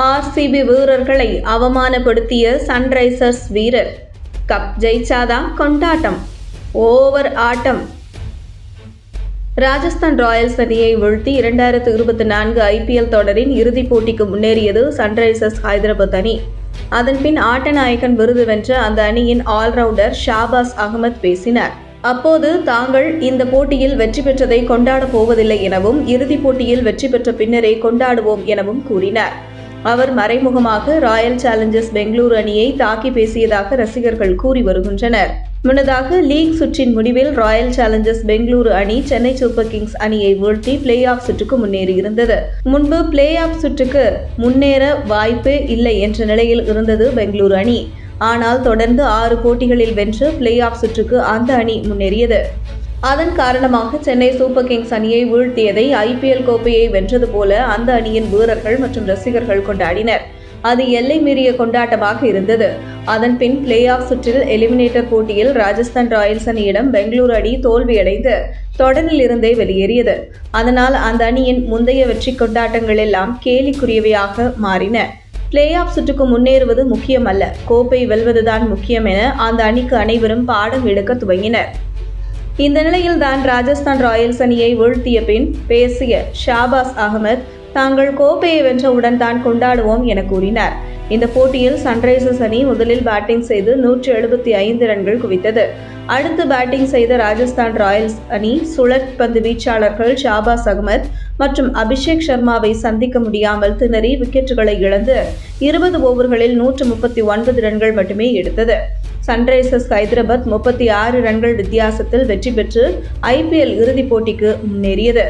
RCB வீரர்களை அவமானப்படுத்திய Sunrisers வீரர். Cup ஜெயிச்சாதான் கொண்டாட்டம். ஓவர் ஆட்டம். ராஜஸ்தான் ராயல்ஸ் அணியை வீழ்த்தி இரண்டாயிரத்து இருபத்தி நான்கு ஐபிஎல் தொடரின் இறுதிப் போட்டிக்கு முன்னேறியது சன்ரைசர்ஸ் ஹைதராபாத் அணி. அதன்பின் ஆட்டநாயகன் விருது வென்ற அந்த அணியின் ஆல்ரவுண்டர் ஷாபாஸ் அகமத் பேசினார். அப்போது தாங்கள் இந்த போட்டியில் வெற்றி பெற்றதை கொண்டாடப் போவதில்லை எனவும் இறுதிப் போட்டியில் வெற்றி பெற்ற பின்னரே கொண்டாடுவோம் எனவும் கூறினார். அவர் மறைமுகமாக ராயல் சேலஞ்சர்ஸ் பெங்களூரு அணியை தாக்கி பேசியதாக ரசிகர்கள் கூறி வருகின்றனர். முன்னதாக லீக் சுற்றின் முடிவில் ராயல் சேலஞ்சர்ஸ் பெங்களூரு அணி சென்னை சூப்பர் கிங்ஸ் அணியை வீழ்த்தி பிளே ஆஃப் சுற்றுக்கு முன்னேறியிருந்தது. முன்பு பிளே ஆஃப் சுற்றுக்கு முன்னேற வாய்ப்பே இல்லை என்ற நிலையில் இருந்தது பெங்களூரு அணி. ஆனால் தொடர்ந்து ஆறு போட்டிகளில் வென்று பிளே ஆஃப் சுற்றுக்கு அந்த அணி முன்னேறியது. அதன் காரணமாக சென்னை சூப்பர் கிங்ஸ் அணியை வீழ்த்தியதை ஐபிஎல் கோப்பையை வென்றது போல அந்த அணியின் வீரர்கள் மற்றும் ரசிகர்கள் கொண்டாடினர். அது எல்லை மீறிய கொண்டாட்டமாக இருந்தது. அதன் பின் பிளே ஆஃப் சுற்றில் எலிமினேட்டர் போட்டியில் ராஜஸ்தான் ராயல்ஸ் அணியிடம் பெங்களூரு அணி தோல்வியடைந்து தொடரில் இருந்தே வெளியேறியது. அதனால் அந்த அணியின் முந்தைய வெற்றி கொண்டாட்டங்கள் எல்லாம் கேலிக்குரியவையாக மாறின. பிளே ஆஃப் சுற்றுக்கு முன்னேறுவது முக்கியமல்ல. கோப்பை வெல்வதுதான் முக்கியம் என அந்த அணிக்கு அனைவரும் பாடம் எடுக்க துவங்கினர். இந்த நிலையில் தான் ராஜஸ்தான் ராயல்ஸ் அணியை வீழ்த்திய பின் பேசிய ஷாபாஸ் அகமத் தாங்கள் கோப்பையை வென்றவுடன் தான் கொண்டாடுவோம் என கூறினார். இந்த போட்டியில் சன்ரைசர்ஸ் அணி முதலில் பேட்டிங் செய்து நூற்றி எழுபத்தி ஐந்து ரன்கள் குவித்தது. அடுத்து பேட்டிங் செய்த ராஜஸ்தான் ராயல்ஸ் அணி சுழற்பந்து வீச்சாளர்கள் ஷாபாஸ் அகமத் மற்றும் அபிஷேக் சர்மாவை சந்திக்க முடியாமல் திணறி விக்கெட்டுகளை இழந்து இருபது ஓவர்களில் நூற்று முப்பத்தி ஒன்பது ரன்கள் மட்டுமே எடுத்தது. சன்ரைசர்ஸ் ஹைதராபாத் முப்பத்தி ஆறு ரன்கள் வித்தியாசத்தில் வெற்றி பெற்று ஐபிஎல் இறுதிப் போட்டிக்கு முன்னேறியது.